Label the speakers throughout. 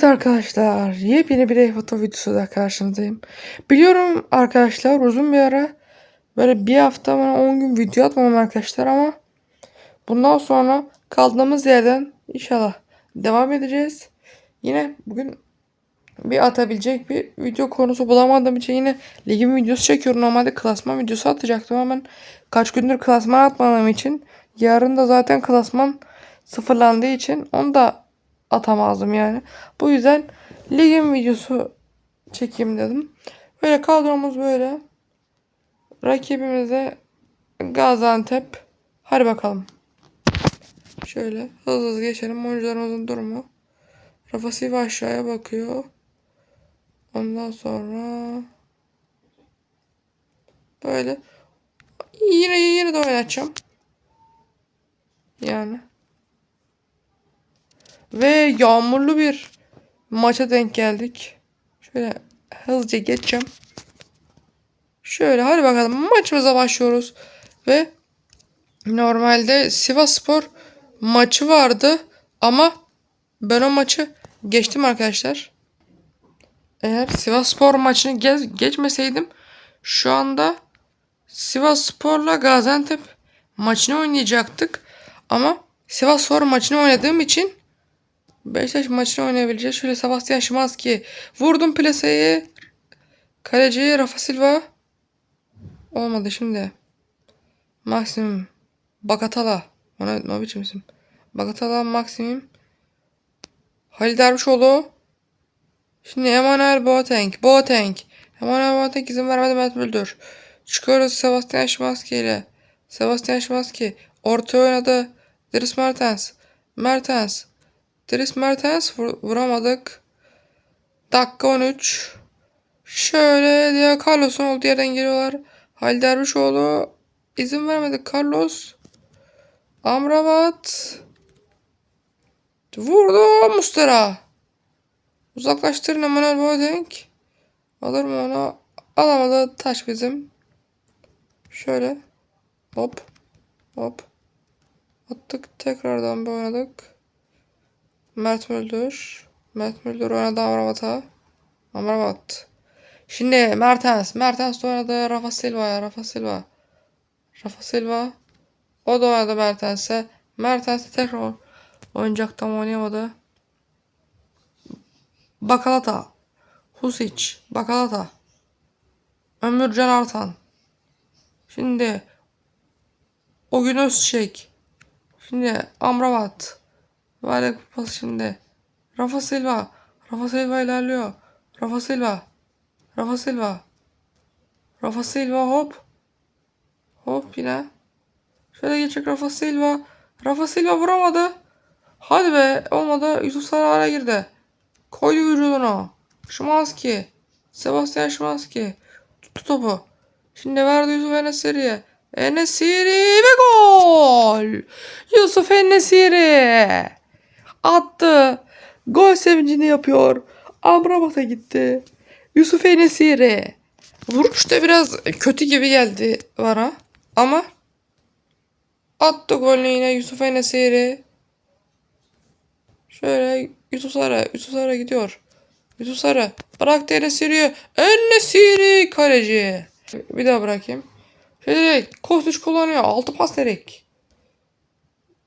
Speaker 1: Evet arkadaşlar, yepyeni bir Eyfoto videosu da karşınızdayım. Biliyorum arkadaşlar uzun bir ara böyle bir hafta bana 10 gün video atmam arkadaşlar ama bundan sonra kaldığımız yerden inşallah devam edeceğiz. Yine bugün bir atabilecek bir video konusu bulamadığım için yine ligin videosu çekiyorum. Normalde klasman videosu atacaktım ama ben kaç gündür klasman atmadığım için yarın da zaten klasman sıfırlandığı için onu da atamazdım yani. Bu yüzden ligin videosu çekeyim dedim. Böyle kadromuz böyle. Rakibimiz de Gaziantep. Hadi bakalım. Şöyle hızlı hızlı geçelim. Oyuncularımızın durumu. Rafa Silva aşağıya bakıyor. Ondan sonra böyle yine yine de oynatacağım. Yani. Ve yağmurlu bir maça denk geldik. Şöyle hızlıca geçeceğim. Şöyle hadi bakalım maçımıza başlıyoruz. Ve normalde Sivas Spor maçı vardı ama ben o maçı geçtim arkadaşlar. Eğer Sivas Spor maçını ge- geçmeseydim şu anda Sivas Spor'la Gaziantep maçını oynayacaktık. Ama Sivas Spor maçını oynadığım için Beşiktaş maçını oynayabileceğiz. Şöyle Sebastian Szymanski. Vurdum plaseyi. Kaleci Rafa Silva. Olmadı şimdi. Maximum. Bakatala. Ona ne biçim isim? Bakatala Maximum. Halil Dervişoğlu. Şimdi Emanuel Boateng. Boateng. Emanuel Boateng izin vermedi Mert Müldür. Çıkıyoruz Sebastian Szymanski ile. Sebastian Szymanski. Orta oynadı. Dries Mertens. Mertens. Dries Mertens vur- vuramadık. Dakika 13. Şöyle diye Carlos'un olduğu yerden geliyorlar. Halil Dervişoğlu izin vermedi. Carlos. Amrabat. Vurdu Mustera. Uzaklaştırın Emanuel Boateng. Alır mı onu? Alamadı. Taş bizim. Şöyle. Hop. Hop. Attık. Tekrardan bir oynadık. Mert Müldür. Mert Müldür oynadı Amrabat'a. Amrabat. Şimdi Mertens. Mertens de oynadı Rafa Silva'ya. Rafa Silva. Rafa Silva. O da oynadı Mertens'e. Mertens de tekrar oynayacak tam oynayamadı. Bakalata. Husic. Bakalata. Ömürcan Artan. Şimdi o gün Özçek. Şimdi Amrabat. Vale kupası şimdi. Rafa Silva. Rafa Silva ilerliyor. Rafa Silva. Rafa Silva. Rafa Silva hop. Hop yine. Şöyle geçecek Rafa Silva. Rafa Silva vuramadı. Hadi be olmadı. Yusuf Sarı araya girdi. Koydu vücuduna. Şimanski. Sebastian Şimanski. Tuttu topu. Şimdi verdi Yusuf Enesiri'ye. Enesiri ve gol. Yusuf Enesiri. Attı. Gol sevincini yapıyor. Amrabat'a gitti. Yusuf Enesiri. Vuruş da biraz kötü gibi geldi bana. Ama attı golünü yine Yusuf Enesiri. Şöyle Yusuf Sarı. Yusuf Sarı gidiyor. Yusuf Sarı. Bıraktı Enesiri'yi. Enesiri kaleci. Bir daha bırakayım. Şöyle Kostiç kullanıyor. Altı pas direkt.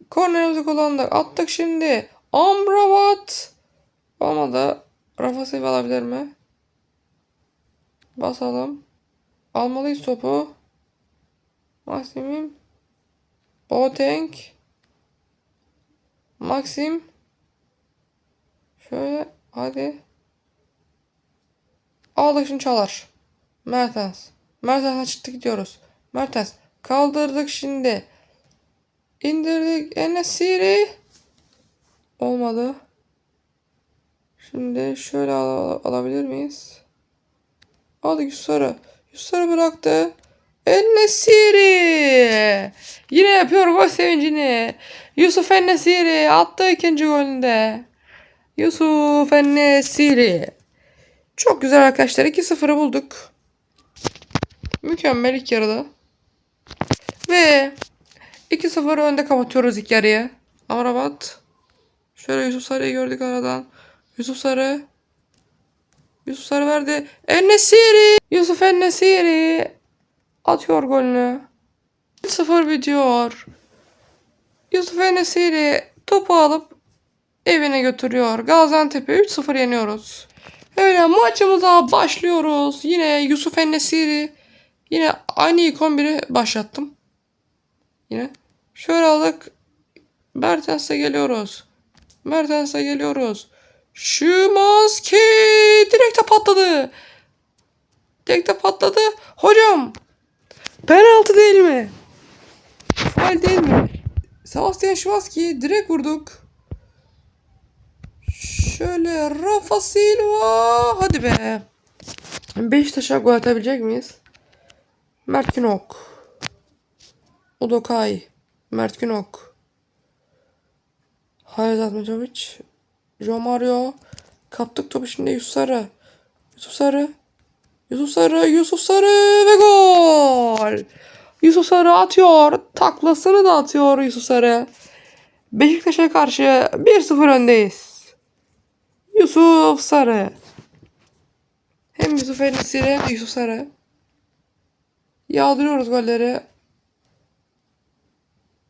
Speaker 1: Kornerimizi kullandık. Attık şimdi. Amrabat. Olmadı. Rafa Silva alabilir mi? Basalım. Almalıyız topu. Maximim. Boateng. Maxim. Şöyle hadi. Aldık şimdi çalar. Mertens. Mertens'e çıktı gidiyoruz. Mertens. Kaldırdık şimdi. İndirdik. Enesiri. Olmadı. Şimdi şöyle al- alabilir miyiz? Aldık Yusar'ı. Yusar'ı bıraktı. Enesiri. Yine yapıyor gol sevincini. Yusuf Enesiri attı ikinci golünde. Yusuf Enesiri. Çok güzel arkadaşlar. 2-0'ı bulduk. Mükemmel ilk yarıda. Ve 2-0 önde kapatıyoruz ilk yarıyı. Amrabat. Şöyle Yusuf Sarı'yı gördük aradan. Yusuf Sarı. Yusuf Sarı verdi. Ennesiri. Yusuf Ennesiri. Atıyor golünü. 1-0 bitiyor. Yusuf Enesiri topu alıp evine götürüyor. Gaziantep'e 3-0 yeniyoruz. Öyle maçımıza başlıyoruz. Yine Yusuf Enesiri. Yine aynı ilk 11'i başlattım. Yine. Şöyle aldık. Mertens'e geliyoruz. Mertens'e geliyoruz. Şimanski direkte patladı. Direkte patladı. Hocam penaltı değil mi? Faal değil mi? Sebastian Şimanski direkt vurduk. Şöyle Rafa Silva. Hadi be. Beşiktaş'a gol atabilecek miyiz? Mert Günok. Udokay. Mert Günok. Hayat Atmacovic. Jo Mario. Kaptık topu şimdi Yusuf Sarı. Yusuf Sarı. Yusuf Sarı. Yusuf Sarı ve gol. Yusuf Sarı atıyor. Taklasını da atıyor Yusuf Sarı. Beşiktaş'a karşı 1-0 öndeyiz. Yusuf Sarı. Hem Yusuf Enesiri hem Yusuf Sarı. Yağdırıyoruz golleri.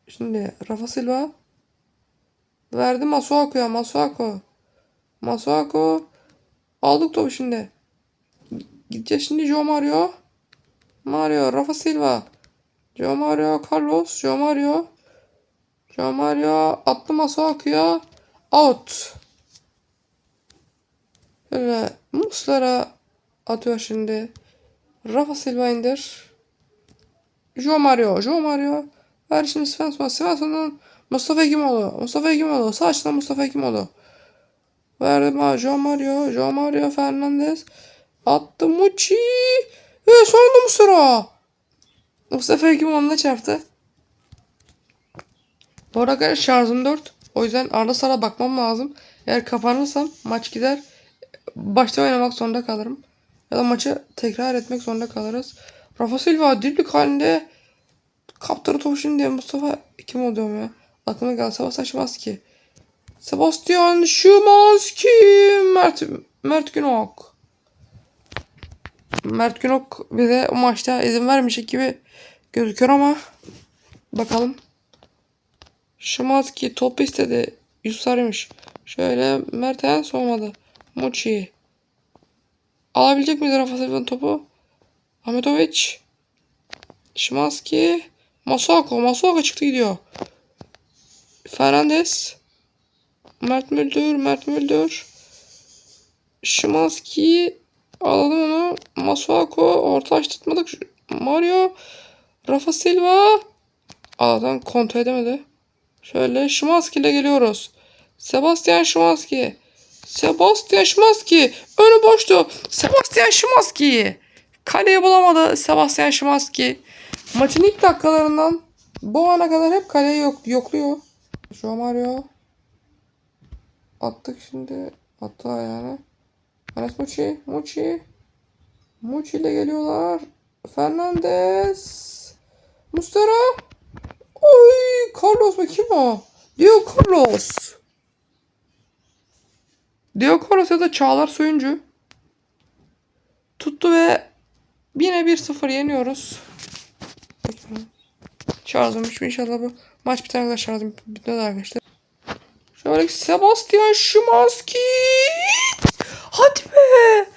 Speaker 1: Şimdi Rafa Silva. Verdi Masuaku'ya. Masuaku. Masuaku. Aldık topu şimdi. Gideceğiz şimdi Joe Mario. Mario. Rafa Silva. Joe Mario. Carlos. Joe Mario. Joe Mario. Attı Masuaku'ya. Out. Böyle Muslara atıyor şimdi. Rafa Silva indir. Joe Mario. Joe Mario. Ver şimdi Svensson. Svensson'un Mustafa Hekimoğlu. Mustafa Hekimoğlu. Açıdan Mustafa Hekimoğlu. Verdi ma Joe Mario. Joe Mario Fernandez. Attı Muçi. Ve sonunda Muslera. Mustafa Hekimoğlu'na çarptı. Bu arada şarjım 4. O yüzden arada sıra bakmam lazım. Eğer kapanırsam maç gider. Başta oynamak zorunda kalırım. Ya da maçı tekrar etmek zorunda kalırız. Rafa Silva driblik halinde kaptırı topu şimdi Mustafa kim oluyor ya? Aklıma geldi. Sebastian Şimanski. Sebastian Şimanski. Mert, Mert Günok. Mert Günok bize o maçta izin vermeyecek gibi gözüküyor ama bakalım. Şimanski top istedi. Yusuf Sarı'ymış. Şöyle Mertens olmadı. Muçi. Alabilecek miyiz Rafa Silva'nın topu? Ahmetovic. Şimanski. Masuako. Masuako çıktı gidiyor. Fernandez. Mert Müldür. Mert Müldür. Şimanski. Alalım onu. Masuako. Orta açtırtmadık. Mario. Rafa Silva. Allah'tan kontrol edemedi. Şöyle Şimanski ile geliyoruz. Sebastian Şimanski. Sebastian Şimanski. Önü boştu. Sebastian Şimanski. Kaleyi bulamadı Sebastian Şimanski. Maçın ilk dakikalarından bu ana kadar hep kaleyi yok, yokluyor. Joe Mario. Attık şimdi. Attı yani. Enes Muçi. Muçi. Muçi ile geliyorlar. Fernandez. Mustera. Oy Carlos mu kim o? Diego Carlos. Diego Carlos ya da Çağlar Soyuncu. Tuttu ve yine 1-0 yeniyoruz. Şarjım hiç inşallah bu maç bitene kadar şarjım bitmedi arkadaşlar. Şöyle Sebastian Szymanski. Hadi be.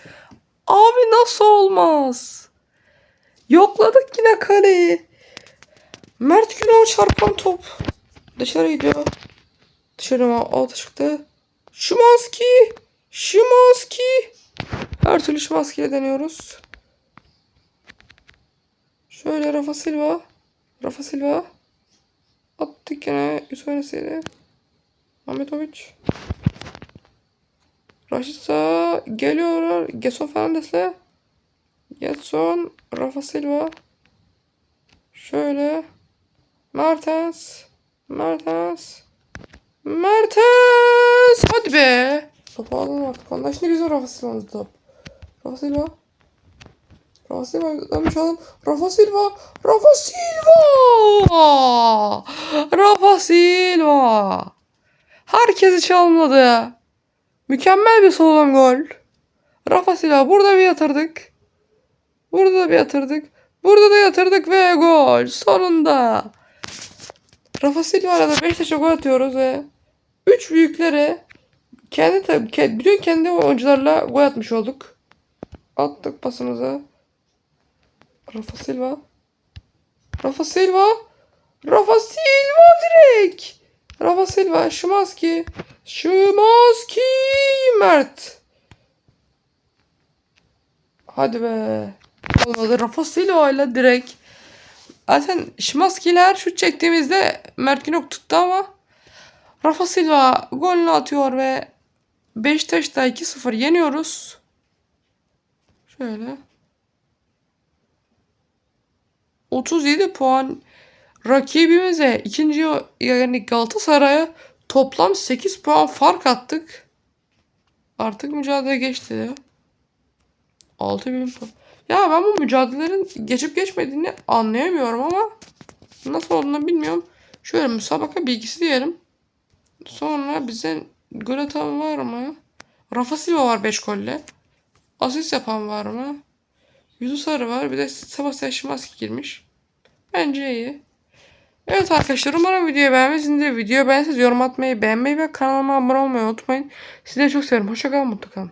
Speaker 1: Abi nasıl olmaz? Yokladık yine kaleyi. Mert Günok'a çarpan top. Dışarı gidiyor. Dışarı mı? Alta çıktı. Şimanski. Şimanski. Her türlü Şimanski ile deniyoruz. Şöyle Rafa Silva. Rafa Silva. Attık yine Yusuf Enes'e. Ahmetovic. Raşitsa geliyorlar. Gerson Fernandes'le. Getson. Rafa Silva. Şöyle. Mertens. Mertens. Mertens. Hadi be. Topu alalım artık. Ondan şimdi bizim Rafa Silva'nın top. Rafa Silva. Rafa Silva dönmüş oğlum. Rafa Silva. Rafa Silva. Rafa Silva. Herkesi çalmadı. Mükemmel bir slalom gol. Rafa Silva burada bir yatırdık. Burada da bir yatırdık. Burada da yatırdık ve gol. Sonunda. Rafa Silva'yla da Beşiktaş'a gol atıyoruz ve 3 büyüklere kendi tabii ke- bütün kendi oyuncularla gol atmış olduk. Attık pasımıza. Rafa Silva. Rafa Silva. Rafa Silva direkt. Rafa Silva. Şimanski. Şimanski. Mert. Hadi be. Olmadı. Rafa Silva ile direkt. Zaten Şimanski'ler şut çektiğimizde Mert Günok tuttu ama Rafa Silva golünü atıyor ve Beşiktaş'ta 2-0 yeniyoruz. Şöyle. 37 puan rakibimize ikinci yani Galatasaray'a toplam 8 puan fark attık. Artık mücadele geçti ya. 6000 puan. Ya ben bu mücadelelerin geçip geçmediğini anlayamıyorum ama nasıl olduğunu bilmiyorum. Şöyle müsabaka bilgisi diyelim. Sonra bize gol atan var mı? Rafa Silva var 5 golle. Asist yapan var mı? Yunus Sarı var. Bir de Sebastian Szymanski girmiş. Bence iyi. Evet arkadaşlar umarım videoyu beğenmişsinizdir. Videoyu beğenseniz yorum atmayı, beğenmeyi ve kanalıma abone olmayı unutmayın. Sizleri çok seviyorum. Hoşçakalın, mutlu kalın.